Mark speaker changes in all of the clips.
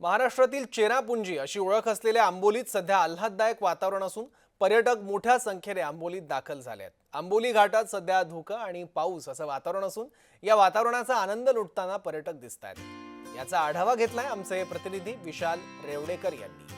Speaker 1: महाराष्ट्रातील चेरापुंजी अशी ओळख असलेल्या आंबोलीत सध्या आल्हाददायक वातावरण असून पर्यटक मोठ्या संख्येने आंबोलीत दाखल झाले आहेत. आंबोली घाटात सध्या धुकं आणि पाऊस असं वातावरण असून या वातावरणाचा आनंद लुटताना पर्यटक दिसत आहेत याचा आढावा घेतलाय आमचे प्रतिनिधी विशाल रेवडेकर यांनी.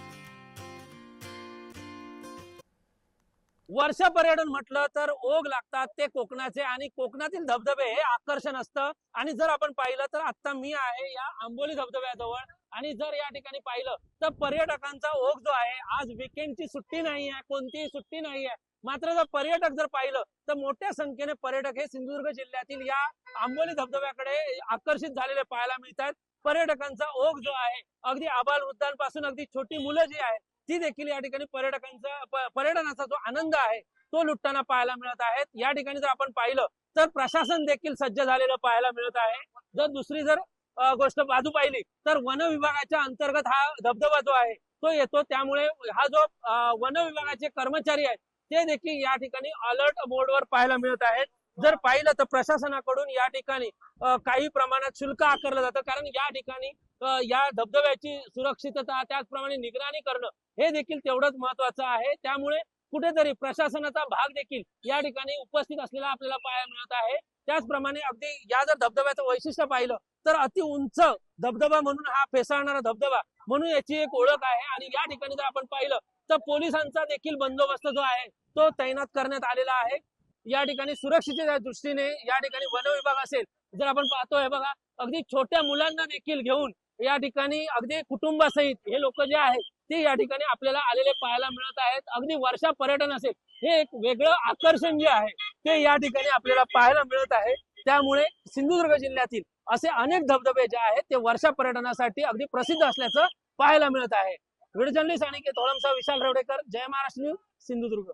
Speaker 2: वर्ष पर्यटन म्हटलं तर ओघ लागतात ते कोकणाचे आणि कोकणातील धबधबे हे आकर्षण असतं. आणि जर आपण पाहिलं तर आता मी आहे या आंबोली धबधब्याजवळ. आणि जर या ठिकाणी पाहिलं तर पर्यटकांचा ओघ जो आहे आज विकेंडची सुट्टी नाही आहे कोणतीही सुट्टी नाही आहे मात्र जर पर्यटक जर पाहिलं तर मोठ्या संख्येने पर्यटक हे सिंधुदुर्ग जिल्ह्यातील या आंबोली धबधब्याकडे आकर्षित झालेले पाहायला मिळतात पर्यटकांचा ओघ जो आहे अगदी आबाल वृद्धांपासून अगदी छोटी मुलं जी आहेत ती देखील या ठिकाणी पर्यटकांचा पर्यटनाचा जो आनंद आहे तो लुटताना पाहायला मिळत आहेत. या ठिकाणी जर आपण पाहिलं तर प्रशासन देखील सज्ज झालेलं पाहायला मिळत आहे. जर दुसरी जर गोष्ट बाजू पाहिली तर वन विभागाच्या अंतर्गत हा धबधबा जो आहे तो येतो. त्यामुळे हा जो वन विभागाचे कर्मचारी आहेत ते देखील या ठिकाणी अलर्ट बोर्डवर पाहायला मिळत आहेत. जर पाहिलं तर प्रशासनाकडून या ठिकाणी काही प्रमाणात शुल्क आकारलं जातं. कारण या ठिकाणी या धबधब्याची सुरक्षितता त्याचप्रमाणे निगराणी करणं हे देखील तेवढंच महत्वाचं आहे. त्यामुळे कुठेतरी प्रशासनाचा भाग देखील या ठिकाणी उपस्थित असलेला आपल्याला पाहायला मिळत आहे. त्याचप्रमाणे अगदी या जर धबधब्याचं वैशिष्ट्य पाहिलं तर अति उंच धबधबा म्हणून हा फेसाळणारा धबधबा म्हणून याची एक ओळख आहे. आणि या ठिकाणी जर आपण पाहिलं तर पोलिसांचा देखील बंदोबस्त जो आहे तो तैनात करण्यात आलेला आहे. या ठिकाणी सुरक्षिततेच्या दृष्टीने या ठिकाणी वन विभाग असेल जर आपण पाहतोय बघा अगदी छोट्या मुलांना देखील घेऊन या ठिकाणी अगदी कुटुंबासहित हे लोक जे आहेत ते या ठिकाणी आपल्याला आलेले पाहायला मिळत आहेत. अगदी वर्षा पर्यटन असेल हे एक वेगळं आकर्षण जे आहे ते या ठिकाणी आपल्याला पाहायला मिळत आहे. त्यामुळे सिंधुदुर्ग जिल्ह्यातील असे अनेक धबधबे जे आहेत ते वर्षा पर्यटनासाठी अगदी प्रसिद्ध असल्याचं पाहायला मिळत आहे. व्हिडिओ जर्नलिस्ट आणि विशाल रेवडेकर जय महाराष्ट्र न्यूज सिंधुदुर्ग.